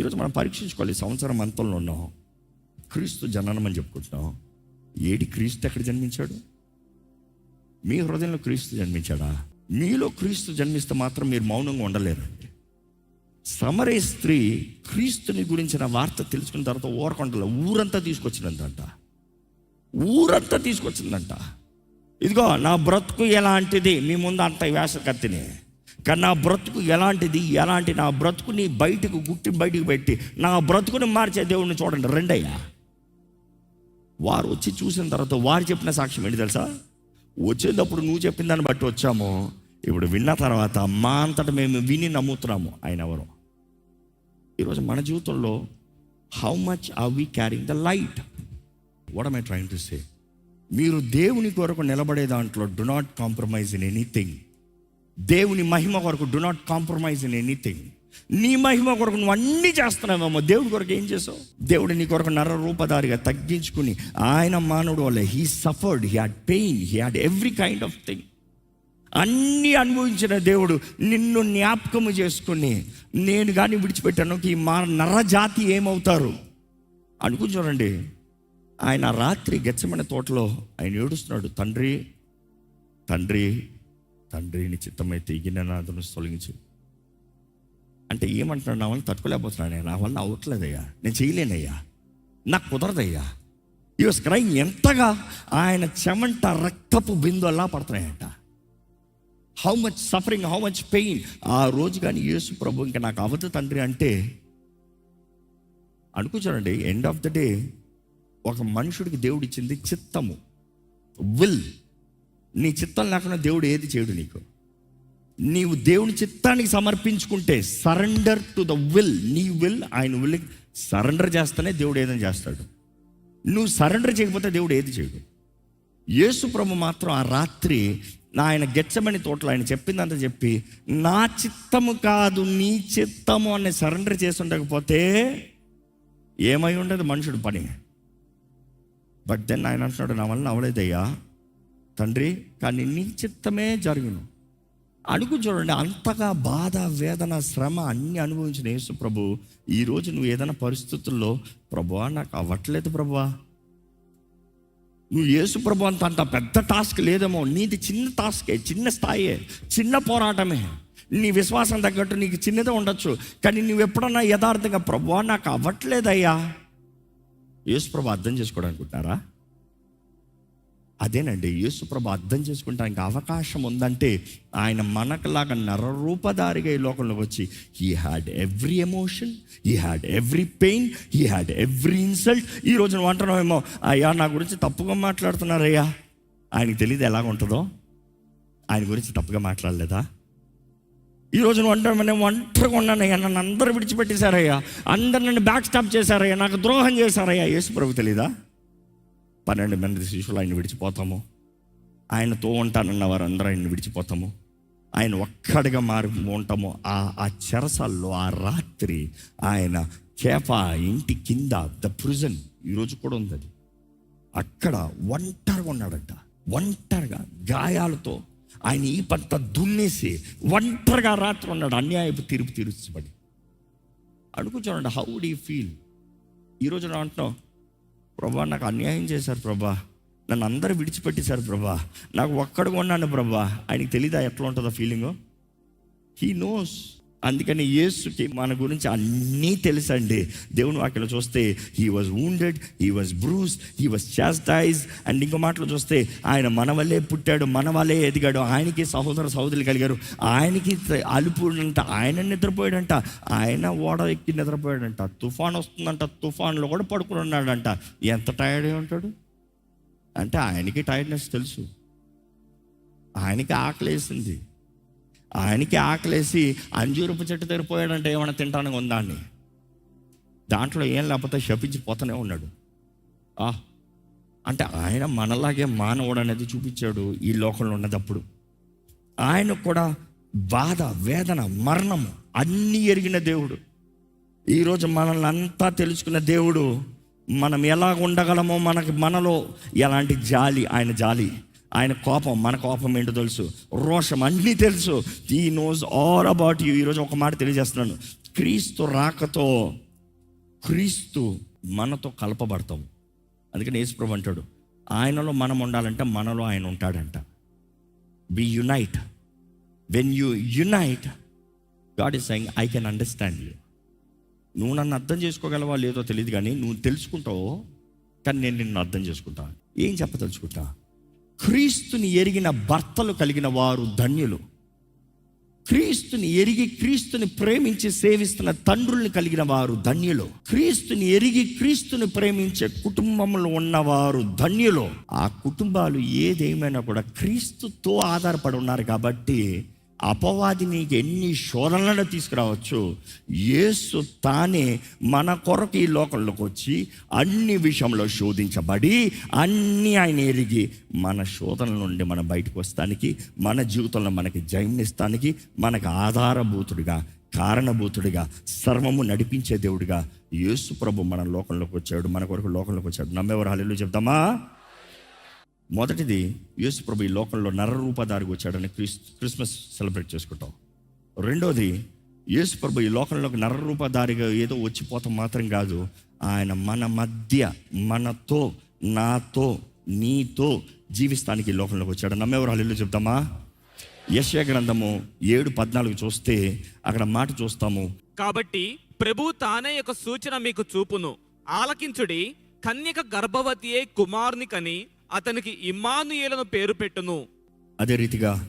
ఈరోజు మనం పరీక్షించుకోవాలి. సంవత్సరం అంతంలో ఉన్నాం. క్రీస్తు జననం అని చెప్పుకుంటున్నాం. ఏడి క్రీస్తు ఎక్కడ జన్మించాడు? మీ హృదయంలో క్రీస్తు జన్మించాడా? మీలో క్రీస్తు జన్మిస్తే మాత్రం మీరు మౌనంగా ఉండలేరండి సమరే స్త్రీ క్రీస్తుని గురించిన వార్త తెలుసుకున్న తర్వాత ఊరకొండలో ఊరంతా తీసుకొచ్చిందంట ఊరంతా తీసుకొచ్చిందంట. ఇదిగో నా బ్రతుకు ఎలాంటిది? మీ ముందు అంత వేసకత్తిని. కానీ నా బ్రతుకు ఎలాంటిది? ఎలాంటి నా బ్రతుకుని బయటకు గుట్టి బయటకు పెట్టి నా బ్రతుకుని మార్చే దేవుడిని చూడండి. రెండయ్యా వారు వచ్చి చూసిన తర్వాత వారు చెప్పిన సాక్ష్యం ఏంటి తెలుసా? వచ్చేటప్పుడు నువ్వు చెప్పిన దాన్ని బట్టి వచ్చాము. ఇప్పుడు విన్న తర్వాత మా అంతటా మేము విని నమ్ముతున్నాము. ఆయన ఎవరు? ఈరోజు మన జీవితంలో how much are we carrying the light what I trying to say మీరు దేవుని కొరకు నిలబడే దాంట్లో do not compromise in anything దేవుని మహిమ కొరకు do not compromise in anything నీ మహిమ కొరకు నువ్వు అన్నీ చేస్తున్నావేమో దేవుడి కొరకు ఏం చేసావు? దేవుడు నీ కొరకు నర రూపధారిగా తగ్గించుకుని ఆయన మానవుడు వల్ల he suffered he had pain he had every kind of thing అన్నీ అనుభవించిన దేవుడు నిన్ను జ్ఞాపకము చేసుకుని నేను కానీ విడిచిపెట్టాను ఈ మా నరజాతి ఏమవుతారు? అనుకుని చూడండి. ఆయన రాత్రి గచ్చమైన తోటలో ఆయన ఏడుస్తున్నాడు తండ్రి తండ్రి తండ్రి నీ చిత్తమైతే ఈ గిన్నెనాథను తొలగించు. అంటే ఏమంటున్నాడు? నా వల్ల తట్టుకోలేకపోతున్నాను నేను. నా వల్ల అవ్వట్లేదయ్యా. నేను చేయలేనయ్యా. నాకు కుదరదయ్యా. ఈ స్క్రై ఎంతగా? ఆయన చెమంట రక్తపు బిందుల్లా పడుతున్నాయంట. How much suffering how much pain ఆ రోజు కానీ యేసు ప్రభు ఇంకా నాకు అవధ తండ్రి అంటే అనుకుంటానండి ఎండ్ ఆఫ్ ద డే ఒక మనుషుడికి దేవుడిచ్చింది చిత్తము. విల్ నీ చిత్తం లేకుండా దేవుడు ఏది చేయడు నీకు. నీవు దేవుని చిత్తానికి సమర్పించుకుంటే సరెండర్ టు ద విల్ నీ విల్ ఆయన విల్ సరెండర్ చేస్తేనే దేవుడు ఏదైనా చేస్తాడు. నువ్వు సరెండర్ చేయకపోతే దేవుడు ఏది చేయడు. యేసు ప్రభు మాత్రం ఆ రాత్రి ఆయన గెచ్చమని తోటలో ఆయన చెప్పిందంతా చెప్పి నా చిత్తము కాదు నీ చిత్తము అని సరెండర్ చేసి ఉండకపోతే ఏమై ఉండదు మనుషుడు పని. బట్ దెన్ ఆయన అంటున్నాడు నా వల్ల అవలేదయ్యా తండ్రి కానీ నీ చిత్తమే జరుగును. అడుగు చూడండి అంతగా బాధ వేదన శ్రమ అన్ని అనుభవించిన యేసు ప్రభు ఈరోజు నువ్వు ఏదైనా పరిస్థితుల్లో ప్రభువా నాకు అవ్వట్లేదు ప్రభువా నువ్వు యేసు ప్రభు అంత అంత పెద్ద టాస్క్ లేదేమో నీది చిన్న టాస్కే చిన్న స్థాయే చిన్న పోరాటమే. నీ విశ్వాసం తగ్గట్టు నీకు చిన్నదే ఉండొచ్చు కానీ నువ్వు ఎప్పుడన్నా యథార్థంగా ప్రభువా నాకు అవ్వట్లేదయ్యా. యేసు ప్రభు అర్థం చేసుకోవడానికి అనుకుంటున్నారా అదేనండి యేసుప్రభు అర్థం చేసుకుంటానికి అవకాశం ఉందంటే ఆయన మనకులాగా నరరూపధారిగా ఈ లోకంలోకి వచ్చి he had every emotion he had every pain he had every insult ఈ రోజు నువ్వు అంటున్నావేమో అయ్యా నా గురించి తప్పుగా మాట్లాడుతున్నారయ్యా. ఆయనకి తెలియదు ఎలాగుంటుందో ఆయన గురించి తప్పుగా మాట్లాడలేదా? ఈ రోజు నువ్వు అంటావు నేను ఒంటరిగా ఉన్నానయ్యా నన్ను అందరూ విడిచిపెట్టేశారయ్యా అందరు నన్ను బ్యాక్ స్టాప్ చేశారయ్యా నాకు ద్రోహం చేశారయ్యా. యేసు ప్రభు తెలీదా? పన్నెండు మంది శిష్యులు ఆయన విడిచిపోతాము. ఆయనతో ఉంటానన్న వారందరూ ఆయన విడిచిపోతాము. ఆయన ఒక్కడిగా మారి ఉంటాము. ఆ ఆ చెరసల్లో ఆ రాత్రి ఆయన చేప ఇంటి కింద ద ప్రిజన్ ఈరోజు కూడా ఉంది అది. అక్కడ ఒంటరిగా ఉన్నాడట. ఒంటరిగా గాయాలతో ఆయన ఈ పంట దున్నేసి ఒంటరిగా రాత్రి ఉన్నాడు. అన్యాయపు తీర్పు తీర్చబడి అడుగు చూడండి హౌ డీ ఫీల్ ఈరోజు అంటున్నావు ప్రభా నాకు అన్యాయం చేశారు ప్రభా. నన్ను అందరూ విడిచిపెట్టేశారు ప్రభా. నాకు ఒక్కడిగా ఉన్నాను ప్రభా. ఆయనకి తెలీదా ఎట్లా ఉంటుందో ఫీలింగ్ హీ నోస్ అందుకని యేసుకి మన గురించి అన్నీ తెలుసండి. దేవుని వాక్యలో చూస్తే he was wounded he was bruised he was chastise and ఇంకో మాటలు చూస్తే ఆయన మన వల్లే పుట్టాడు మన వల్లే ఎదిగాడు ఆయనకి సహోదర సహోదరులు కలిగారు ఆయనకి అలుపుడంట ఆయన నిద్రపోయాడంట ఆయన ఓడ ఎక్కి నిద్రపోయాడంట తుఫాన్ వస్తుందంట తుఫాన్లో కూడా పడుకుని ఉన్నాడంట. ఎంత టైర్డ్ అయి ఉంటాడు? అంటే ఆయనకి టైర్డ్నెస్ తెలుసు. ఆయనకి ఆకలేసింది. ఆయనకి ఆకలేసి అంజూరపు చెట్టు దగ్గర పోయాడంటే ఏమైనా తింటానికి ఉందా దాంట్లో ఏం లేకపోతే శపించి పోతూనే ఉన్నాడు. ఆ అంటే ఆయన మనలాగే మానవుడు అనేది చూపించాడు ఈ లోకంలో ఉన్నదప్పుడు. ఆయన కూడా బాధ వేదన మరణము అన్నీ ఎరిగిన దేవుడు. ఈరోజు మనల్ని అంతా తెలుసుకున్న దేవుడు మనం ఎలా ఉండగలమో మనకి మనలో ఎలాంటి జాలి ఆయన జాలి. ఆయన కోపం మన కోపం ఏంటో తెలుసు. రోషం అన్నీ తెలుసు. ఈ నోస్ ఆల్ అబౌట్ యూ ఈరోజు ఒక మాట తెలియజేస్తున్నాను. క్రీస్తు రాకతో క్రీస్తు మనతో కలపబడతాం. అందుకని యేసుప్రభు అంటాడు ఆయనలో మనం ఉండాలంటే మనలో ఆయన ఉంటాడంట. Be unite when you unite God is saying I can understand you నువ్వు నన్ను అర్థం చేసుకోగలవా లేదో తెలియదు కానీ నువ్వు తెలుసుకుంటావు కానీ నేను నిన్ను అర్థం చేసుకుంటా. ఏం చెప్పదలుచుకుంటా? క్రీస్తుని ఎరిగిన భర్తలు కలిగిన వారు ధన్యులు. క్రీస్తుని ఎరిగి క్రీస్తుని ప్రేమించి సేవిస్తున్న తండ్రుల్ని కలిగిన వారు ధన్యులు. క్రీస్తుని ఎరిగి క్రీస్తుని ప్రేమించే కుటుంబంలో ఉన్నవారు ధన్యులు. ఆ కుటుంబాలు ఏదేమైనా కూడా క్రీస్తుతో ఆధారపడి ఉన్నారు కాబట్టి అపవాది నీకు ఎన్ని శోధనలను తీసుకురావచ్చు? యేసు తానే మన కొరకు ఈ లోకంలోకి వచ్చి అన్ని విషయంలో శోధించబడి అన్ని ఆయన ఎరిగి మన శోధనల నుండి మనం బయటకు వస్తానికి మన జీవితంలో మనకి జయమిస్తానికి మనకు ఆధారభూతుడిగా కారణభూతుడిగా సర్వము నడిపించే దేవుడిగా యేసు ప్రభు మన లోకంలోకి వచ్చాడు మన కొరకు లోకంలోకి వచ్చాడు. నమ్మేవారు? హాలీలు చెప్తామా? మొదటిది యేసు ప్రభు ఈ లోకంలో నరరూపధారికి వచ్చాడని క్రిస్ క్రిస్మస్ సెలబ్రేట్ చేసుకుంటాం. రెండోది యేసు ప్రభు ఈ లోకంలోకి నరరూపధారిగా ఏదో వచ్చిపోతాం మాత్రం కాదు ఆయన మన మధ్య మనతో నాతో నీతో జీవిస్తానికి ఈ లోకంలోకి వచ్చాడు. నమ్మేవారు హల్లు చెప్తామా? యశ్య గ్రంథము ఏడు పద్నాలుగు చూస్తే అక్కడ మాట చూస్తాము. కాబట్టి ప్రభు తానే ఒక సూచన మీకు చూపును. ఆలకించుడి కన్యక గర్భవతియే కుమారుని కని అతనికి ఇమ్మానుయేలను పేరు పెట్టును. అదే రీతిగా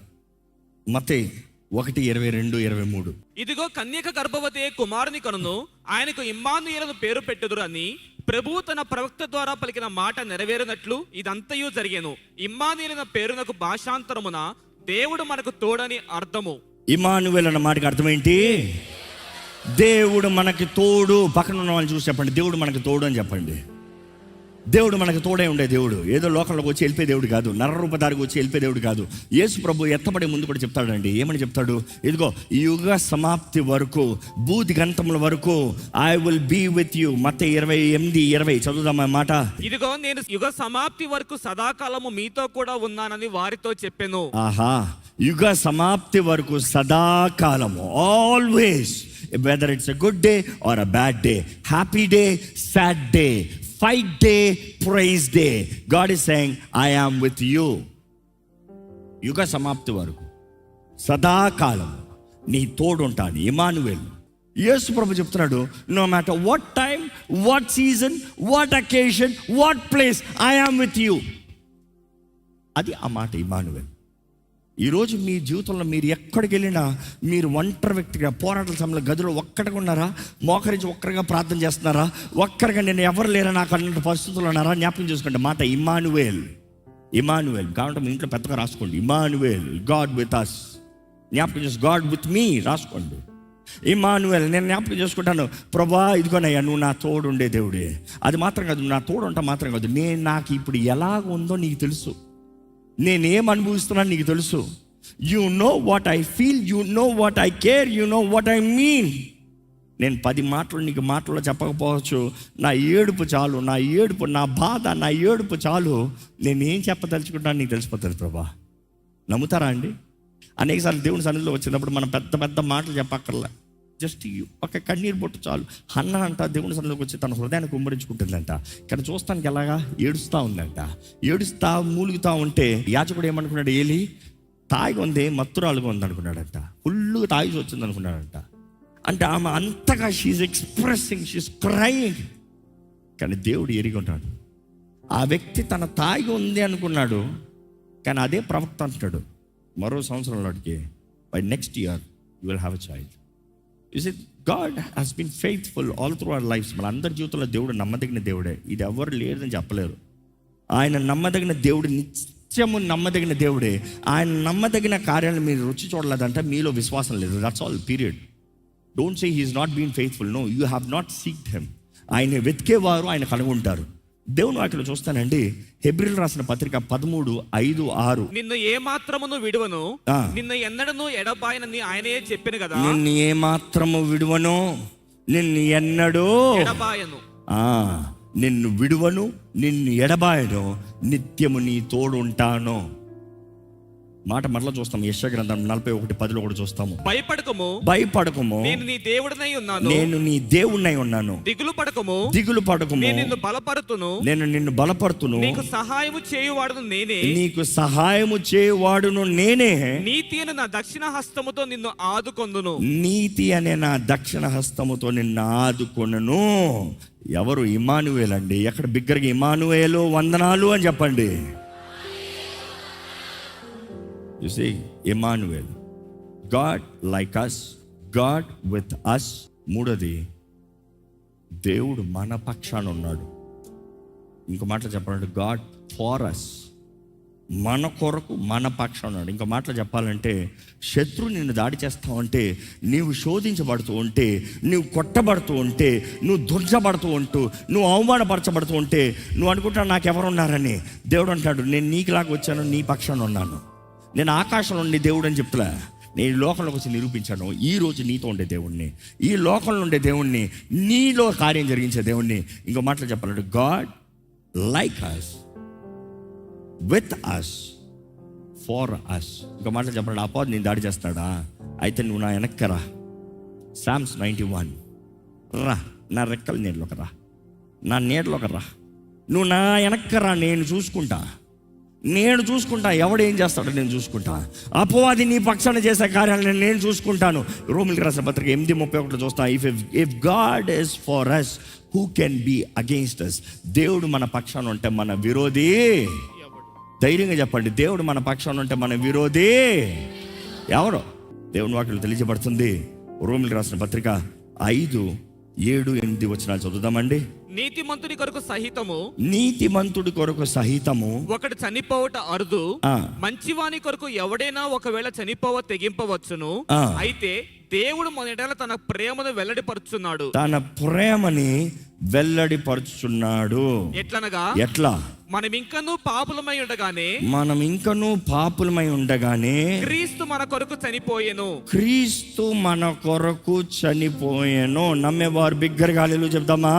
మతే ఒకటి ఇరవై రెండు ఇరవై మూడు. ఇదిగో కన్యక గర్భవతి కుమారుని కనును ఆయనకు ఇమ్మానుయేలను పేరు పెట్టుదురు అని ప్రభు తన ప్రవక్త ద్వారా పలికిన మాట నెరవేరినట్లు ఇదంతయు జరిగేను. ఇమ్మానుయేలన పేరునకు భాషాంతరమున దేవుడు మనకు తోడని అర్థము. ఇమానువేల్ అన్న మాటకి అర్థం ఏంటి దేవుడు మనకి తోడు. పక్కన ఉన్న వాళ్ళని చూసి చెప్పండి. దేవుడు మనకి తోడు అని చెప్పండి. దేవుడు మనకి తోడే ఉండే దేవుడు. ఏదో లోకంలోకి వచ్చి వెళ్ళిపోయే దేవుడు కాదు. నరరూపదారికి వచ్చి వెళ్ళిపోయే దేవుడు కాదు. యేసు ప్రభు ఎత్తబడే ముందు కూడా చెప్తాడండి. ఏమని చెప్తాడు? ఇదిగో యుగ సమాప్తి వరకు బూది గంతముల వరకు I will be with you మత ఇరవై ఎనిమిది ఇరవై. చదువుదామా ఈ మాట? ఇదిగో నేను యుగ సమాప్తి వరకు సదాకాలము మీతో కూడా ఉన్నానని వారితో చెప్పాను. ఆహా. యుగ సమాప్తి వరకు సదాకాలము. Always whether it's a good day or a bad day happy day sad day fight day praise day God is saying I am with you యుగ సమాప్తి వరకు సదాకాలం నీ తోడుంటాను ఇమానువేల్ యేసు ప్రభు చెప్తున్నాడు no matter what time what season what occasion what place I am with you అది ఆ మాట ఇమానువేల్ ఈరోజు మీ జీవితంలో మీరు ఎక్కడికి వెళ్ళినా మీరు ఒంటరి వ్యక్తిగా పోరాటాల సమయంలో గదిలో ఒక్కడిగా ఉన్నారా? మోకరించి ఒక్కరిగా ప్రార్థన చేస్తున్నారా? ఒక్కరిగా నేను ఎవరు లేరా నాకు అన్నట్టు పరిస్థితుల్లో ఉన్నారా? జ్ఞాపకం చేసుకోండి. మాట ఇమానువేల్ ఇమానువేల్ కాబట్టి మీ ఇంట్లో పెద్దగా రాసుకోండి. ఇమానువేల్ గాడ్ విత్ అస్ జ్ఞాపకం చేసి గాడ్ విత్ మీ రాసుకోండి. ఇమానువేల్ నేను జ్ఞాపకం చేసుకుంటాను. ప్రభా ఇదిగోనయ్యా నువ్వు నా తోడుండే దేవుడే. అది మాత్రం కాదు నా తోడు ఉంటా మాత్రం కాదు. నేను నాకు ఇప్పుడు ఎలాగ ఉందో నీకు తెలుసు. నేనేం అనుభవిస్తున్నాను నీకు తెలుసు. You know what I feel you know what I care you know what I mean నేను పది మాటలు నీకు మాటలు చెప్పకపోవచ్చు. నా ఏడుపు చాలు నా ఏడుపు నా బాధ నా ఏడుపు చాలు. నేను ఏం చెప్పదలుచుకుంటాను నీకు తెలిసిపోతుంది ప్రభా. నమ్ముతారా అండి? అనేకసార్లు దేవుని సన్నిధిలో వచ్చినప్పుడు మనం పెద్ద పెద్ద మాటలు చెప్పక్కర్లే. జస్ట్ ఒక కన్నీరు బొట్టు చాలు. అన్న అంట దేవుని సన్నిధిలోకి వచ్చి తన హృదయాన్ని కుమ్మరించుకుంటుందంట. కానీ చూస్తానికి ఎలాగా? ఏడుస్తూ ఉందంట. ఏడుస్తా మూలుగుతా ఉంటే యాచకుడు ఏమనుకున్నాడు? ఏలి తాగి ఉంది మత్తురాలుగా ఉంది అనుకున్నాడంట ఫుల్గా తాగి వచ్చింది అనుకున్నాడంట అంటే ఆమె అంతగా షీఈ్ ఎక్స్ప్రెసింగ్ షీఈ్ క్రయింగ్ కానీ దేవుడు ఎరిగి ఉన్నాడు ఆ వ్యక్తి తన తాగి ఉంది అనుకున్నాడు. కానీ అదే ప్రవక్త అంటున్నాడు. మరో సంవత్సరంలోకి by next year you will have a child is it God has been faithful all through our lives మన అందరి జీవితంలో దేవుడు నమ్మదగిన దేవుడే. ఇది ఎవరు లేదని చెప్పలేరు. ఆయన నమ్మదగిన దేవుడు నిత్యము నమ్మదగిన దేవుడే. ఆయన నమ్మదగిన కార్యాలను మీరు రుచి చూడలేదంటే మీలో విశ్వాసం లేదు. That's all period don't say he's not been faithful no you have not seeked him ఆయన వెతికేవారు ఆయన కనుగొంటారు. దేవుని వాటిలో చూస్తానండి. హెబ్రిల్ రాసిన పత్రిక పదమూడు ఐదు ఆరు. నిన్ను ఏ మాత్రమును విడువను. నిన్ను ఎన్నడను ఎడబాయనని ఆయనే చెప్పిన కదా. నిన్ను ఏమాత్రము విడువను? నిన్ను ఎన్నడూ ఎడబాయను. ఆ, నిన్ను విడువను నిన్ను ఎడబాయను నిత్యము నీ తోడు ఉంటాను మాట మరలా చూస్తాం యశ గ్రంథం నలభై ఒకటి పదిలో కూడా చూస్తాము. భయపడకము. భయపడకము. నేను నీ దేవుడినై ఉన్నాను. నేను నీ దేవుణ్ణై ఉన్నాను. దిగులు పడకము. దిగులు పడకము. నేను నిన్ను బలపరుతును. నేను నిన్ను బలపడుతును నీకు సహాయము చేయువాడును నేనే. నీకు సహాయము చేయవాడును నేనే. నీతి అని నా దక్షిణ హస్తముతో నిన్ను ఆదుకొందును. నీతి అనే నా దక్షిణ హస్తముతో నిన్ను ఆదుకొనను. ఎవరు ఇమానువేల్ అండి ఎక్కడ బిగ్గరగా ఇమానువేలు వందనాలు అని చెప్పండి. See Emmanuel God like us God with us మూడోది దేవుడు మన పక్షాన ఉన్నాడు. ఇంకో మాటలు చెప్పాలంటే గాడ్ ఫార్ అస్ మన కొరకు మన పక్షం ఉన్నాడు. ఇంకో మాటలు చెప్పాలంటే శత్రువు నిన్ను దాడి చేస్తా ఉంటే నీవు శోధించబడుతూ ఉంటే నువ్వు కొట్టబడుతూ ఉంటే నువ్వు దుర్జబడుతూ ఉంటూ నువ్వు అవమానపరచబడుతూ ఉంటే నువ్వు అనుకుంటా నాకు ఎవరు ఉన్నారని దేవుడు అంటాడు నేను నీకులాగా వచ్చాను నీ పక్షాన ఉన్నాను. నేను ఆకాశంలో ఉండే దేవుడు అని చెప్తులే నేను లోకంలోకి వచ్చి నిరూపించాను. ఈ రోజు నీతో ఉండే దేవుణ్ణి. ఈ లోకంలో ఉండే దేవుణ్ణి. నీలో కార్యం జరిగించే దేవుణ్ణి. ఇంకో మాటలు చెప్పాలంటే God like us with us for us ఇంకో మాటలు చెప్పాలంటే అపోజ్ నేను దాడి చేస్తాడా? అయితే నువ్వు నా వెనక్కి రా. సామ్స్ నైంటీ వన్ రా. నా రెక్కల నీళ్ళలోకి రా. నా నీడలోకి రా. నువ్వు నా వెనక్కి రా. నేను చూసుకుంటా. నేను చూసుకుంటా ఎవడేం చేస్తాడో నేను చూసుకుంటా. అపవాది నీ పక్షాన చేసే కార్యాలను నేను చూసుకుంటాను. రోమిల్ రాసిన పత్రిక ఎనిమిది ముప్పై ఒకటి చూస్తా if if God is for us who can be against us దేవుడు మన పక్షాన ఉంటే మన విరోధి. ధైర్యంగా చెప్పండి దేవుడు మన పక్షాన ఉంటే మన విరోధి. ఎవరు? దేవుని వాక్యం తెలియజేయబడుతుంది. రోమిల్ రాసిన పత్రిక ఐదు ఏడు ఎనిమిది వచ్చినాలు చదువుదామండి. నీతిమంతుని కొరకు సహితము. నీతిమంతుడి కొరకు సహితము. ఒకటి చనిపోవట అరుదు. మంచివాని కొరకు ఎవడైనా ఒకవేళ చనిపోవ తెగింపవచ్చును. అయితే దేవుడు మన ఎడల తన ప్రేమను వెల్లడిపరుచున్నాడు. తన ప్రేమని వెల్లడిపరుచున్నాడు. ఎట్లనగా? ఎట్లా? మనం ఇంకనూ పాపులమై ఉండగానే మనం ఇంకనూ పాపులమై ఉండగానే క్రీస్తు మన కొరకు చనిపోయెను. క్రీస్తు మన కొరకు చనిపోయాను. నమ్మేవారు బిగ్గరగాలిలు చెప్దామా?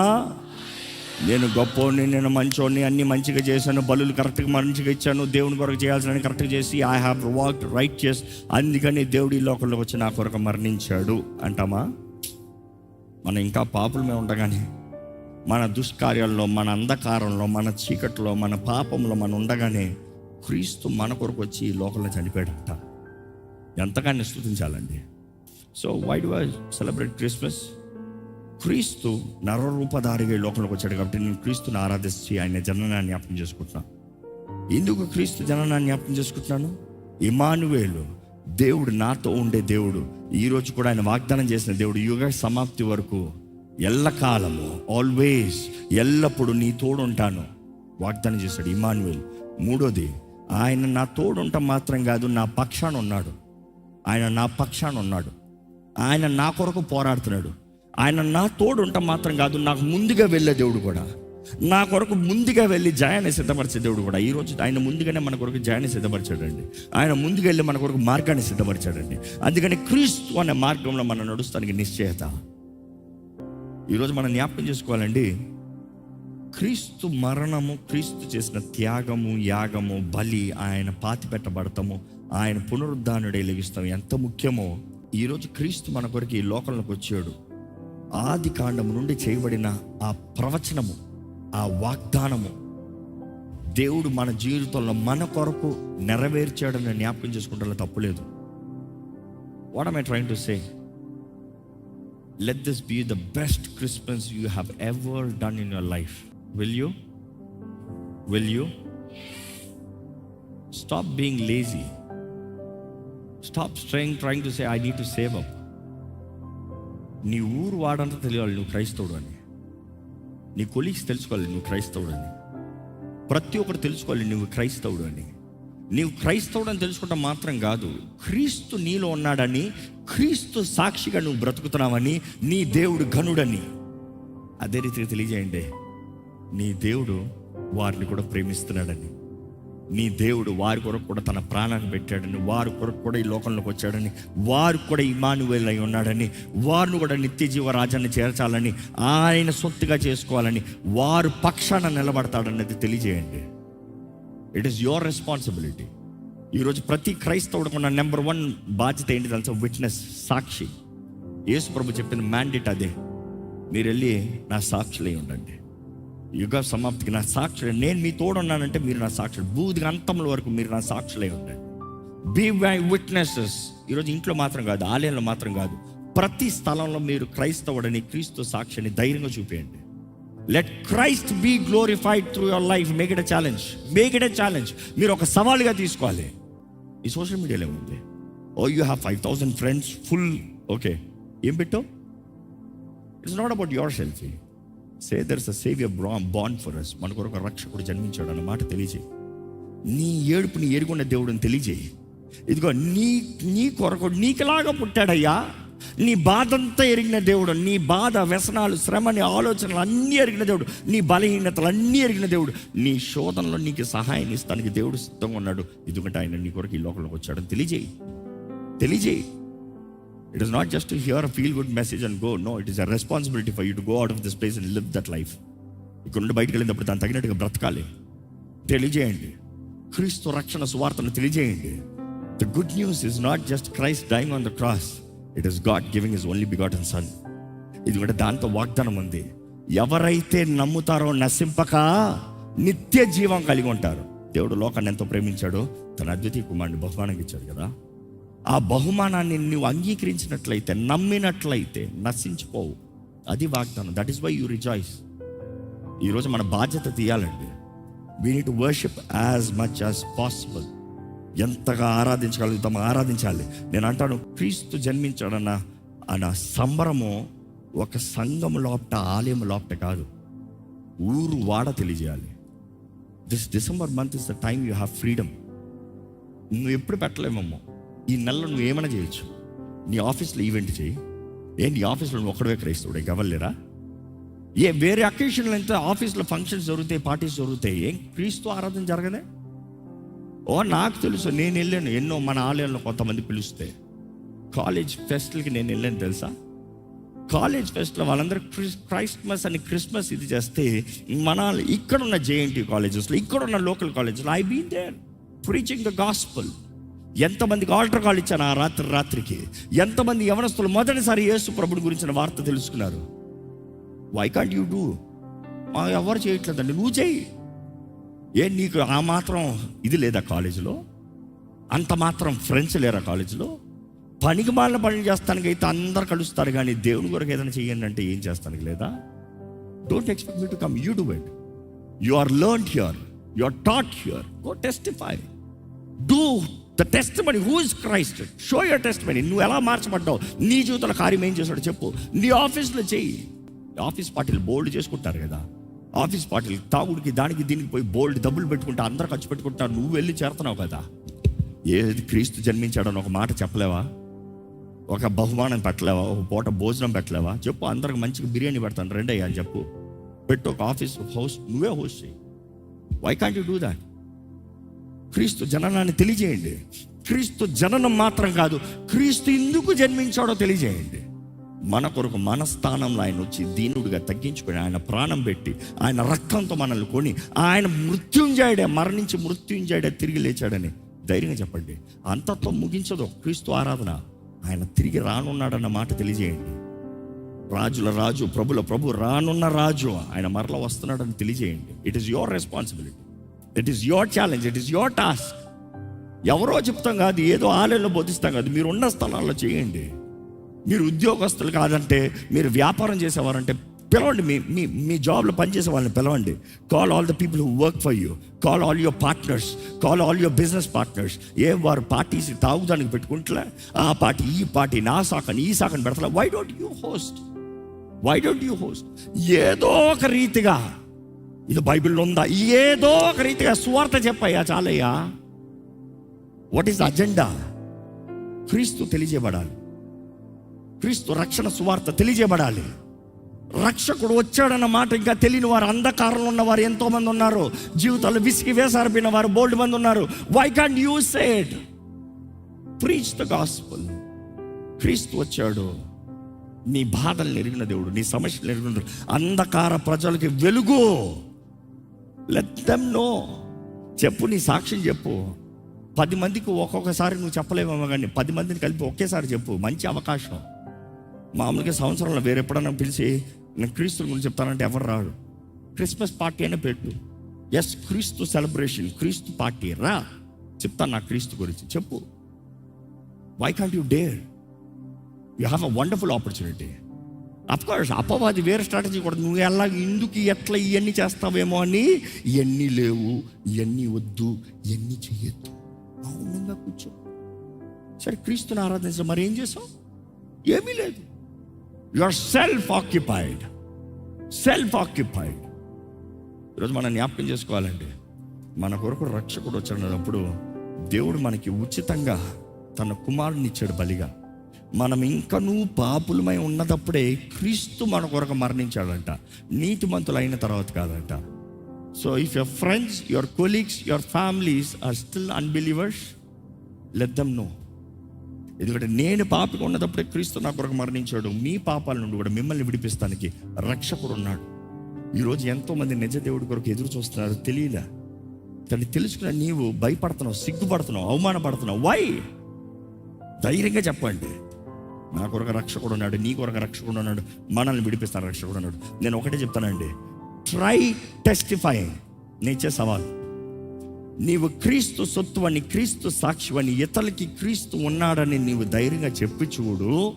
నేను గొప్పోని నేను మంచోని అన్ని మంచిగా చేశాను బలులు కరెక్ట్గా మంచిగా ఇచ్చాను దేవుని కొరకు చేయాల్సిన కరెక్ట్గా చేసి ఐ హ్యావ్ వాక్ రైట్ చేసి అందుకని దేవుడు ఈ లోకంలోకి వచ్చి నా కొరకు మరణించాడు అంటామా? మనం ఇంకా పాపులమే ఉండగానే మన దుష్కార్యాల్లో మన అంధకారంలో మన చీకట్లో మన పాపంలో మనం ఉండగానే క్రీస్తు మన కొరకు వచ్చి ఈ లోకంలో చనిపోయాడంట. ఎంతగానో స్థుతించాలండి. So why do I celebrate Christmas క్రీస్తు నరరూపధారిగా ఈ లోకంలోకి వచ్చాడు కాబట్టి నేను క్రీస్తుని ఆరాధించి ఆయన జననాన్ని జ్ఞాపకం చేసుకుంటున్నాను ఎందుకు క్రీస్తు జననాన్ని జ్ఞాపకం చేసుకుంటున్నాను? ఇమానువేలు దేవుడు నాతో ఉండే దేవుడు. ఈరోజు కూడా ఆయన వాగ్దానం చేసిన దేవుడు యుగ సమాప్తి వరకు ఎల్లకాలము ఆల్వేస్ ఎల్లప్పుడూ నీ తోడు ఉంటాను వాగ్దానం చేశాడు ఇమానువేల్ మూడోది ఆయన నా తోడుంటాం మాత్రం కాదు నా పక్షాన ఉన్నాడు. ఆయన నా పక్షాన ఉన్నాడు. ఆయన నా కొరకు పోరాడుతున్నాడు. ఆయన నా తోడు ఉండటం మాత్రం కాదు నాకు ముందుగా వెళ్ళే దేవుడు కూడా. నా కొరకు ముందుగా వెళ్ళి జయాన్ని సిద్ధపరిచే దేవుడు కూడా. ఈరోజు ఆయన ముందుగానే మన కొరకు జయాన్ని సిద్ధపరిచాడండి. ఆయన ముందుగా వెళ్ళి మన కొరకు మార్గాన్ని సిద్ధపరిచాడండి. అందుకని క్రీస్తు అనే మార్గంలో మనం నడుస్తానికి నిశ్చయత. ఈరోజు మనం జ్ఞాపకం చేసుకోవాలండి. క్రీస్తు మరణము క్రీస్తు చేసిన త్యాగము యాగము బలి ఆయన పాతి పెట్టబడతాము ఆయన పునరుద్ధానుడే లెగిస్తాము. ఎంత ముఖ్యమో. ఈరోజు క్రీస్తు మన కొరకు ఈ లోకంలోకి వచ్చాడు. ఆది కాండము నుండి చేయబడిన ఆ ప్రవచనము ఆ వాగ్దానము దేవుడు మన జీవితంలో మన కొరకు నెరవేర్చాడని జ్ఞాపకం చేసుకుంటే తప్పులేదు what I trying to say let this be the best Christmas you have ever done in your life will you will you stop being lazy stop straying trying to say I need to save up నీ ఊరు వాడంతా తెలియాలి నువ్వు క్రైస్తవుడు అని. నీ colleagues తెలుసుకోవాలి నువ్వు క్రైస్తవుడు అని. ప్రతి ఒక్కరు తెలుసుకోవాలి నువ్వు క్రైస్తవుడు అని. నీవు క్రైస్తవుడు అని తెలుసుకోవడం మాత్రం కాదు. క్రీస్తు నీలో ఉన్నాడని క్రీస్తు సాక్షిగా నువ్వు బ్రతుకుతున్నావని నీ దేవుడు ఘనుడని. అదే రీతిగా తెలియజేయండి. నీ దేవుడు వారిని కూడా ప్రేమిస్తున్నాడని. నీ దేవుడు వారి కొరకు కూడా తన ప్రాణాన్ని పెట్టాడని వారి కొరకు కూడా ఈ లోకంలోకి వచ్చాడని వారు కూడా ఇమానువేల్ అయి ఉన్నాడని వారిని కూడా నిత్య జీవ చేర్చాలని ఆయన సొత్తుగా చేసుకోవాలని వారు పక్షాన నిలబడతాడన్నది తెలియజేయండి. ఇట్ ఈస్ యువర్ రెస్పాన్సిబిలిటీ ఈరోజు ప్రతి క్రైస్తవుడికి ఉన్న నెంబర్ వన్ బాధ్యత ఏంటి తెలుసా? విట్నెస్ సాక్షి. యేసు ప్రభు చెప్పిన మ్యాండేట్ అదే. మీరు వెళ్ళి నా సాక్షులై ఉండండి. యుగ సమాప్తికి నా సాక్షులు. నేను మీ తోడున్నానంటే మీరు నా సాక్షులు. బూదిగా అంతముల వరకు మీరు నా సాక్షులే ఉండండి బీ మై విట్నెసెస్ ఈరోజు ఇంట్లో మాత్రం కాదు ఆలయంలో మాత్రం కాదు. ప్రతి స్థలంలో మీరు క్రైస్తవుడని క్రీస్తు సాక్షిని ధైర్యంగా చూపేయండి. Let Christ be glorified through your life make it challenge make it challenge మీరు ఒక సవాలుగా తీసుకోవాలి. ఈ సోషల్ మీడియాలో ఉంది ఓ you have five thousand friends full okay ఏం పెట్టావు? It's not about your selfie say there's a saviour bond for us మన కొరకు రక్షకుడు జన్మించాడు అన్న మాట తెలియజేయి. నీ ఏడుపుని ఎరుగున్న దేవుడిని తెలియజేయి. ఇదిగో నీ నీ కొరకు నీకులాగా పుట్టాడయ్యా. నీ బాధంతా ఎరిగిన దేవుడు నీ బాధ వ్యసనాలు శ్రమని ఆలోచనలు అన్నీ ఎరిగిన దేవుడు నీ బలహీనతలు అన్నీ ఎరిగిన దేవుడు నీ శోధనలో నీకు సహాయం ఇస్తానికి దేవుడు సిద్ధంగా ఉన్నాడు. ఎందుకంటే ఆయన నీ కొరకు ఈ లోకంలోకి వచ్చాడని తెలియజేయి. తెలియజేయి. It is not just hear feel good message and go no it is a responsibility for you to go out of this place and live that life ఇక్కడ నుండి బయటకు వెళ్ళినప్పుడు దాన్ని తగినట్టుగా బ్రతకాలి. తెలియజేయండి. క్రీస్తు రక్షణ సువార్తను తెలియజేయండి. The good news is not just Christ dying on the cross it is God giving is only begotten son ఇది కూడా దాంతో వాగ్దానం ఉంది. ఎవరైతే నమ్ముతారో నశింపక నిత్య జీవం కలిగి ఉంటారు. దేవుడు లోకాన్ని ఎంతో ప్రేమించాడో. తన అద్వితీయ కుమారుని బహుమానంగా ఇచ్చాడు కదా. ఆ బహుమానాన్ని నువ్వు అంగీకరించినట్లయితే నమ్మినట్లయితే నశించిపోవు. అది వాగ్దానం. That is why you rejoice ఈరోజు మన బాధ్యత తీయాలండి. We need worship as much as possible ఎంతగా ఆరాధించగలుగుతామో ఆరాధించాలి. నేను అంటాను క్రీస్తు జన్మించాడన్న అన్న సంబరము ఒక సంఘం లోపట ఆలయం లోపట కాదు. ఊరు వాడ తెలియజేయాలి. This December month is the time you have freedom నువ్వు ఎప్పుడు పెట్టలేమమ్మో. ఈ నెలలో నువ్వు ఏమైనా చేయొచ్చు. నీ ఆఫీస్లో ఈవెంట్ చేయి. ఏ నీ ఆఫీస్లో నువ్వు ఒక్కడవే క్రైస్తవుడే గవల్లేరా ఏ వేరే అకేషన్లు ఎంత ఆఫీస్లో ఫంక్షన్స్ జరుగుతాయి పార్టీస్ జరుగుతాయి ఏం క్రీస్తు ఆరాధన జరగదే? ఓ నాకు తెలుసు నేను వెళ్ళాను ఎన్నో మన ఆలయంలో కొంతమంది పిలుస్తే. కాలేజ్ ఫెస్ట్లకి నేను వెళ్ళాను తెలుసా? కాలేజ్ ఫెస్ట్లో వాళ్ళందరూ క్రైస్మస్ అని క్రిస్మస్ ఇది చేస్తే మన ఇక్కడ ఉన్న జేఎన్టీ కాలేజెస్లో ఇక్కడ ఉన్న లోకల్ కాలేజెస్లో I been there preaching the gospel. ఎంతమందికి ఆల్టర్ కాల్ ఇచ్చాను ఆ రాత్రి రాత్రికి? ఎంతమంది యవనస్తులు మొదటిసారి యేసు ప్రభుడి గురించిన వార్త తెలుసుకున్నారు? వై కాంట్ యూ డూ ఎవరు చేయట్లేదండి. నువ్వు చేయి. ఏ నీకు ఆ మాత్రం ఇది లేదా కాలేజీలో? అంత మాత్రం ఫ్రెండ్స్ లేరా కాలేజీలో? పనికి మాలిన పనులు చేస్తానికి అయితే అందరు కలుస్తారు కానీ దేవుని కొరకు ఏదైనా చేయండి అంటే ఏం చేస్తానికి లేదా? Don't expect me to come you do it you are learn here you are taught here go testify do the testimony who is Christ show your testimony నువ్వు ఎలా మార్చబడ్డావు? నీ జీవితంలో కార్యం ఏం చేశాడో చెప్పు. నీ ఆఫీస్లో చెయ్యి. ఆఫీస్ పార్టీలు బోల్డ్ చేసుకుంటారు కదా. ఆఫీస్ పార్టీలు తాగుడికి దానికి దీనికి పోయి బోల్డ్ డబ్బులు పెట్టుకుంటా అందరు ఖర్చు పెట్టుకుంటారు నువ్వు వెళ్ళి చేరుతున్నావు కదా. ఏది క్రీస్తు జన్మించాడని ఒక మాట చెప్పలేవా? ఒక బహుమానం పెట్టలేవా? ఒక పూట భోజనం పెట్టలేవా? చెప్పు అందరికి మంచిగా బిర్యానీ పెడతాను రెండయ్యా అని చెప్పు. పెట్టు ఒక ఆఫీస్ హౌస్ నువ్వే హోస్ట్ చేయి why can't you do that క్రీస్తు జననాన్ని తెలియజేయండి. క్రీస్తు జననం మాత్రం కాదు క్రీస్తు ఎందుకు జన్మించాడో తెలియజేయండి. మన కొరకు మన స్థానంలో ఆయన వచ్చి దీనుడిగా తగ్గించుకొని ఆయన ప్రాణం పెట్టి ఆయన రక్తంతో మనల్ని కొని ఆయన మృత్యుంజయుడే మరణించి మృత్యుంజయుడే తిరిగి లేచాడని ధైర్యంగా చెప్పండి. అంతతో ముగించదు క్రీస్తు ఆరాధన. ఆయన తిరిగి రానున్నాడన్న మాట తెలియజేయండి. రాజుల రాజు ప్రభుల ప్రభు రానున్న రాజు ఆయన మరల వస్తున్నాడని తెలియజేయండి. It is your responsibility it is your challenge it is your task ఎవరో చెప్తాం కాదు ఏదో ఆలయంలో బోధిస్తాం కాదు. మీరు ఉన్న స్థలాల్లో చేయండి. మీరు ఉద్యోగస్తులు కాదంటే మీరు వ్యాపారం చేసేవారంటే పిలవండి మీ మీ మీ జాబ్లో పనిచేసే వాళ్ళని పిలవండి. Call all the people who work for you call all your partners call all your business partners ఏ వారు పార్టీస్ తాగుదానికి పెట్టుకుంటలే? ఆ పార్టీ ఈ పార్టీ నా శాఖని ఈ శాఖని పెడతలే. Why don't you host why don't you host ఏదో ఒక రీతిగా ఇది బైబిల్లో ఉందా? ఏదో ఒక రీతిగా సువార్త చెప్పయ్యా చాలయ్యా. వాట్ ఈస్ అజెండా క్రీస్తు తెలియజేయబడాలి. క్రీస్తు రక్షణ సువార్త తెలియజేయబడాలి. రక్షకుడు వచ్చాడన్న మాట ఇంకా తెలియని వారు అంధకారంలో ఉన్నవారు ఎంతోమంది ఉన్నారు. జీవితాలు విసిగి వేసారిపోయిన వారు బోల్డ్ మంది ఉన్నారు. Why can you said preach the gospel Kristu వచ్చాడు. నీ బాధలు ఎరిగిన దేవుడు నీ సమస్యలు ఎరిగిన దేవుడు. అంధకార ప్రజలకి వెలుగు. లెట్ దెమ్ నో చెప్పు నీ సాక్ష్యం చెప్పు. పది మందికి ఒక్కొక్కసారి నువ్వు చెప్పలేమేమో కానీ పది మందిని కలిపి ఒకేసారి చెప్పు. మంచి అవకాశం. మామూలుగా సంవత్సరంలో వేరే ఎప్పుడన్నా పిలిచి నేను క్రీస్తు గురించి చెప్తానంటే ఎవరు రాడు క్రిస్మస్ పార్టీ అయినా పెట్టు. ఎస్ క్రీస్తు సెలబ్రేషన్ క్రీస్తు పార్టీ రా. చెప్తాను నా క్రీస్తు గురించి. చెప్పు. Why can't you dare you have a wonderful opportunity of course అపవాది వేరే స్ట్రాటజీ కూడా నువ్వు ఎలా ఎందుకు ఎట్లా ఇవన్నీ చేస్తావేమో అని ఇవన్నీ లేవు ఇవన్నీ వద్దు ఇవన్నీ చెయ్యొద్దు. మౌనంగా కూర్చో. సరే క్రీస్తుని ఆరాధించడం మరి ఏం చేసావు? ఏమీ లేదు. You are self occupied self occupied ఈరోజు మనం జ్ఞాపకం చేసుకోవాలండి. మన కొరకు రక్షకుడు వచ్చినప్పుడు దేవుడు మనకి ఉచితంగా తన కుమారుని ఇచ్చాడు బలిగా. మనం ఇంకనూ పాపులమై ఉన్నదప్పుడే క్రీస్తు మన కొరకు మరణించాడంట. నీతిమంతులు అయిన తర్వాత కాదంట. So if your friends your colleagues your families are still unbelievers let them know ఎందుకంటే నేను పాపకు ఉన్నదప్పుడే క్రీస్తు నా కొరకు మరణించాడు. మీ పాపాల నుండి కూడా మిమ్మల్ని విడిపిస్తానికి రక్షకుడు ఉన్నాడు. ఈరోజు ఎంతోమంది నిజ దేవుడి కొరకు ఎదురు చూస్తున్నారు తెలియలే కానీ తెలుసుకున్న నీవు భయపడుతున్నావు సిగ్గుపడుతున్నావు అవమానపడుతున్నావు. వై ధైర్యంగా చెప్పండి. నా కొరకు రక్షకుడు ఉన్నాడు నీ కొరకు రక్షకుడు ఉన్నాడు మనల్ని విడిపిస్తాను రక్షకుడు ఉన్నాడు. నేను ఒకటే చెప్తానండి. ట్రై టెస్టిఫై నేచే సవాల్. నీవు క్రీస్తు సొత్తు అని క్రీస్తు సాక్షివని ఇతరులకి క్రీస్తు ఉన్నాడని నీవు ధైర్యంగా చెప్పి చూడు.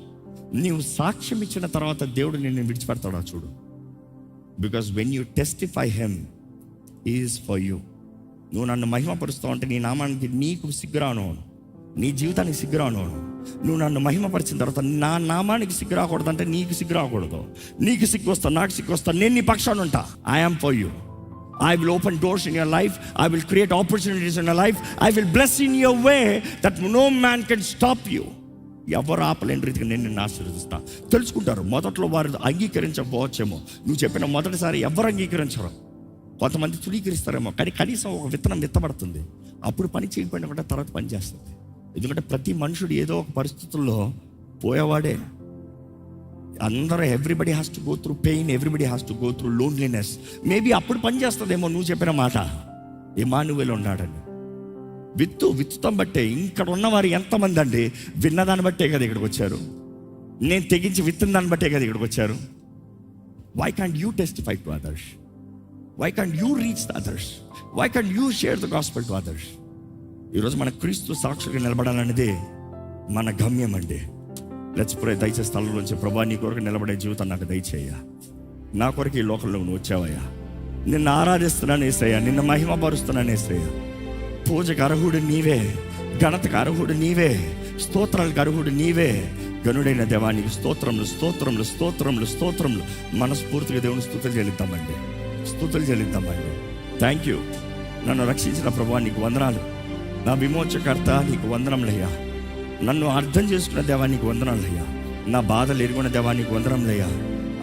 నీవు సాక్ష్యం ఇచ్చిన తర్వాత దేవుడు నిన్ను విడిచిపెడతాడా చూడు. Because when you testify him is for you నువ్వు నన్ను మహిమపరుస్తావు అంటే నీ నామానికి నీకు సిగ్గురాను. నీ జీవితానికి సిగ్గురాను. నువ్వు నన్ను మహిమపరిచిన తర్వాత నా నామానికి సిగ్గు రాకూడదు అంటే నీకు సిగ్గు రాకూడదు నీకు సిగ్గు వస్తా నాకు సిగ్గు వస్తా నేను నీ పక్షాన్ని ఉంటా. I'm for you I will open doors in your life I will create opportunities in your life I will bless in your way that no man can stop you ఎవరు ఆపలేని రీతిగా నేను నిన్ను ఆశీర్వదిస్తా. తెలుసుకుంటారు మొదట్లో వారు అంగీకరించకపోవచ్చేమో నువ్వు చెప్పిన మొదటిసారి ఎవరు అంగీకరించరు? కొంతమంది తుడీకరిస్తారేమో కానీ కనీసం ఒక విత్తనం విత్తబడుతుంది. అప్పుడు పని చేయకపోయినా కూడా తర్వాత పని చేస్తుంది. ఎందుకంటే ప్రతి మనుషుడు ఏదో ఒక పరిస్థితుల్లో పోయేవాడే. అందరూ everybody has to go through pain everybody has to go through loneliness maybe అప్పుడు పని చేస్తుందేమో నువ్వు చెప్పిన మాట. ఇమానువేలు ఉన్నాడని. విత్తు విత్తుతం బట్టే ఇక్కడ ఉన్నవారు ఎంతమంది అండి? విన్నదాన్ని బట్టే కదా ఇక్కడికి వచ్చారు. నేను తెగించి విత్తిన దాన్ని బట్టే కదా ఇక్కడికి వచ్చారు. Why can't you testify to others why can't you reach the others why can't you share the gospel to others ఈరోజు మన క్రీస్తు సాక్షిగా నిలబడాలనేది మన గమ్యం అండి. లచ్చిపోయే దయచే స్థలంలోంచి ప్రభా నీ కొరకు నిలబడే జీవితం నాకు దయచేయ నా కొరకు ఈ లోకంలో నువ్వు వచ్చావయ్యా. నిన్ను ఆరాధిస్తున్నాను ఏసయ్యా. నిన్ను మహిమపరుస్తున్నాను ఏసయ్యా. పూజకు అర్హుడు నీవే ఘనతకు అర్హుడు నీవే స్తోత్రాలకు అర్హుడు నీవే. గనుడైన దేవానికి స్తోత్రములు స్తోత్రములు స్తోత్రములు స్తోత్రములు. మనస్ఫూర్తిగా దేవుని స్థుతులు చెల్లిద్దామండి. స్థుతులు చెల్లిద్దామండి. థ్యాంక్ యూ నన్ను రక్షించిన ప్రభా నీకు వందనాలు. నా విమోచకర్త నీకు వందనంలయ్యా నన్ను అర్థం చేసుకున్న దేవా నీకు వందనాలయ్యా నా బాధలు ఎరుగున్న దేవా నీకు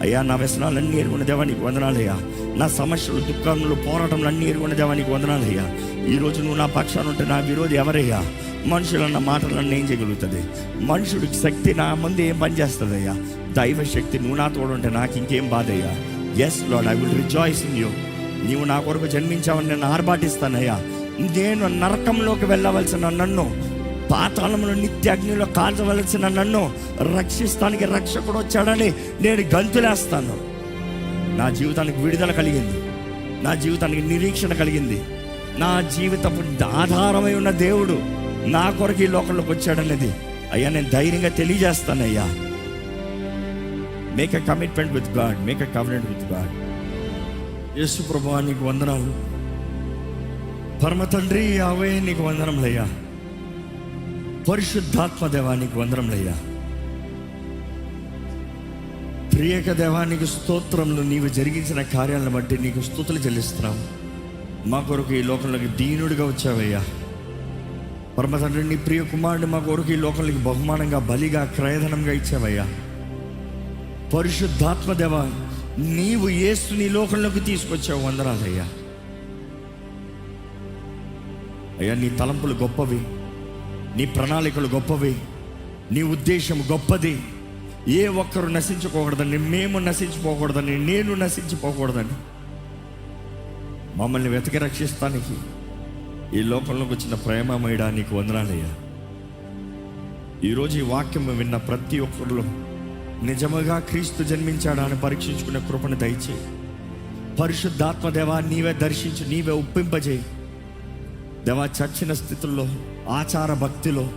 అయ్యా నా వ్యసనాలన్నీ ఎరుగున్న దేవా నీకు వందనాలయ్యా నా సమస్యలు దుఃఖములు పోరాటంలు అన్నీ ఎరుగున్న దేవా నీకు వందనాలయ్యా ఈరోజు నువ్వు నా పక్షాన ఉంటే నా విరోధి ఎవరయ్యా? మనుషులన్న మాటలన్నీ ఏం చేయగలుగుతుంది. మనుషుడికి శక్తి నా ముందు ఏం పనిచేస్తుందయ్యా. దైవ శక్తి నువ్వు నా తోడు ఉంటే నాకు ఇంకేం బాధయ్యా. Yes Lord I will rejoice in you నీవు నా కొరకు జన్మించావని నేను ఆర్భాటిస్తానయ్యా. నేను నరకంలోకి వెళ్ళవలసిన నన్ను పాతాళంలో నిత్య అగ్నిలో కాల్చవలసిన నన్ను రక్షిస్తానికి రక్షకుడు వచ్చాడని నేను గంతులేస్తాను. నా జీవితానికి విడుదల కలిగింది. నా జీవితానికి నిరీక్షణ కలిగింది. నా జీవితపు ఆధారమై ఉన్న దేవుడు నా కొరకు ఈ లోకంలోకి వచ్చాడనేది అయ్యా నేను ధైర్యంగా తెలియజేస్తానయ్యా. Make a commitment with God make a commitment with God Yesu ప్రభా నీకు వందనాలు. పరమ తండ్రి అవే నీకు వందనంలయ్యా పరిశుద్ధాత్మ దేవానికి వందనంలయ్యా ప్రియక దేవానికి స్తోత్రములు నీవు జరిగించిన కార్యాలను బట్టి నీకు స్థుతులు చెల్లిస్తున్నాం. మా కొరకు ఈ లోకంలోకి దీనుడిగా వచ్చావయ్యా. పరమ తండ్రి నీ ప్రియ కుమారుడు మా కొరకు ఈ లోకంలోకి బహుమానంగా బలిగా క్రయధనంగా ఇచ్చావయ్యా. పరిశుద్ధాత్మ దేవ నీవు యేసు నీ లోకంలోకి తీసుకొచ్చావు వందనాలయ్యా అయ్యా నీ తలంపులు గొప్పవి నీ ప్రణాళికలు గొప్పవి నీ ఉద్దేశం గొప్పది. ఏ ఒక్కరు నశించుకోకూడదని మేము నశించిపోకూడదని నేను నశించిపోకూడదని మమ్మల్ని వెతకి రక్షిస్తానికి ఈ లోకంలోకి వచ్చిన ప్రేమమయడా నీకు వందనాలయ్యా. ఈరోజు ఈ వాక్యం విన్న ప్రతి ఒక్కరిలో నిజముగా క్రీస్తు జన్మించాడా అని పరీక్షించుకునే కృపను దయచేయి. పరిశుద్ధాత్మ దేవా నీవే దర్శించు నీవే ఒప్పింపజేయి. దేవా చచ్చిన స్థితుల్లో ఆచార భక్తిలో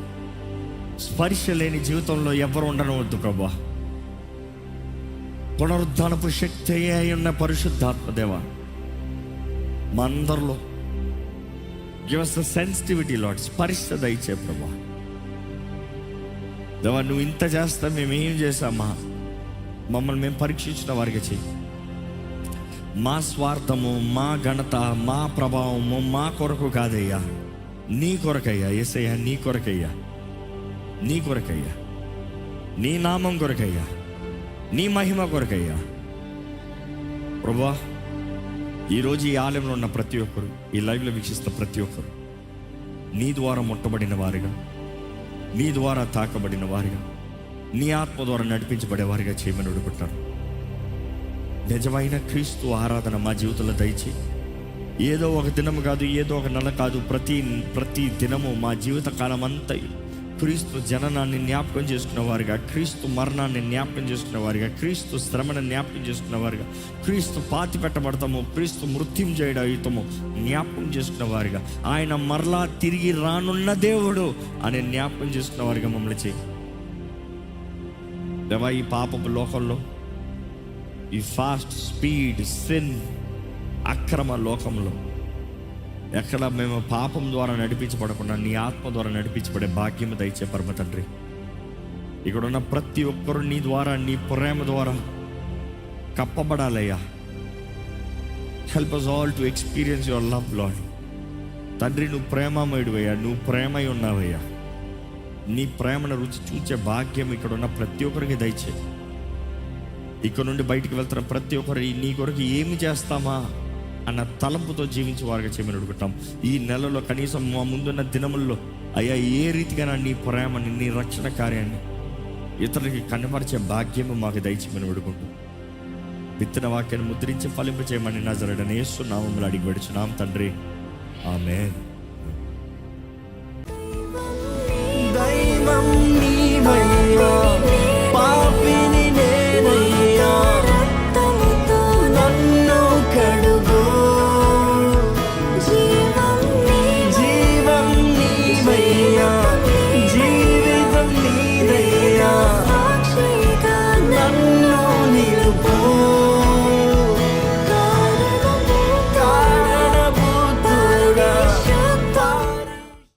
స్పర్శ లేని జీవితంలో ఎవరు ఉండనవద్దు ప్రభా. పునరుద్ధానపు శక్తి అయి ఉన్న పరిశుద్ధాత్మ దేవా. మా అందరిలో గివస్ ద సెన్సిటివిటీ లాడ్ స్పర్శ దయచే ప్రభా. దేవా నువ్వు ఇంత చేస్తా మేమేం చేసామా మమ్మల్ని మేము పరీక్షించిన వారికి చెయ్యి. మా స్వార్థము మా ఘనత మా ప్రభావము మా కొరకు కాదయ్యా. నీ కొరకయ్యా ఎసయ్యా నీ కొరకయ్యా. నీ కొరకయ్యా. నీ నామం కొరకయ్యా. నీ మహిమ కొరకయ్యా. ప్రభా ఈరోజు ఈ ఆలయంలో ఉన్న ప్రతి ఒక్కరు ఈ లైవ్లో వీక్షిస్తున్న ప్రతి ఒక్కరు నీ ద్వారా ముట్టబడిన వారిగా నీ ద్వారా తాకబడిన వారిగా నీ ఆత్మ ద్వారా నడిపించబడే వారిగా చేయమని అడుగుతారు. నిజమైన క్రీస్తు ఆరాధన మా జీవితంలో దయచి ఏదో ఒక దినము కాదు ఏదో ఒక నెల కాదు ప్రతి ప్రతి దినము మా జీవిత కాలమంతా అంతా క్రీస్తు జననాన్ని జ్ఞాపకం చేసుకున్న వారిగా క్రీస్తు మరణాన్ని జ్ఞాపకం చేసుకున్న వారిగా క్రీస్తు శ్రమను జ్ఞాపకం చేసుకున్న వారిగా క్రీస్తు పాతి పెట్టబడతాము క్రీస్తు మృత్యుం చేయడము జ్ఞాపకం చేసుకున్న వారిగా ఆయన మరలా తిరిగి రానున్న దేవుడు అనే జ్ఞాపకం చేసుకున్న వారిగా మమ్మల్ని చేయి. ఈ పాపపు లోకంలో ఈ ఫాస్ట్ స్పీడ్ సిన్ అక్రమ లోకంలో. ఎక్కడ మేము పాపం ద్వారా నడిపించబడకుండా నీ ఆత్మ ద్వారా నడిపించబడే భాగ్యం దయచే పరమ తండ్రి. ఇక్కడ ఉన్న ప్రతి ఒక్కరు నీ ద్వారా నీ ప్రేమ ద్వారా కప్పబడాలయ్యా. Help us all to experience your love Lord తండ్రి నువ్వు ప్రేమమయుడివయ్యా నువ్వు ప్రేమై ఉన్నావయ్యా నీ ప్రేమను రుచి చూచే భాగ్యం ఇక్కడ ఉన్న ప్రతి ఒక్కరికి దయచేయి. ఇక్కడ నుండి బయటికి వెళ్తున్న ప్రతి ఒక్కరు నీ కొరకు ఏమి చేస్తామా అన్న తలంపుతో జీవించే వారిగా చేయమని అడుగుతాం. ఈ నెలలో కనీసం మా ముందున్న దినముల్లో అయ్యా ఏ రీతిగా నీ ప్రేమని నీ రక్షణ కార్యాన్ని ఇతరులకి కనపరిచే భాగ్యము మాకు దయచేయమని అడుగుంటాం విత్తన వాక్యాన్ని ముద్రించి ఫలింప చేయమని నజరడని వేస్తున్నాము అడిగి పెడుచున్నాం తండ్రి. ఆమె దైవం నీ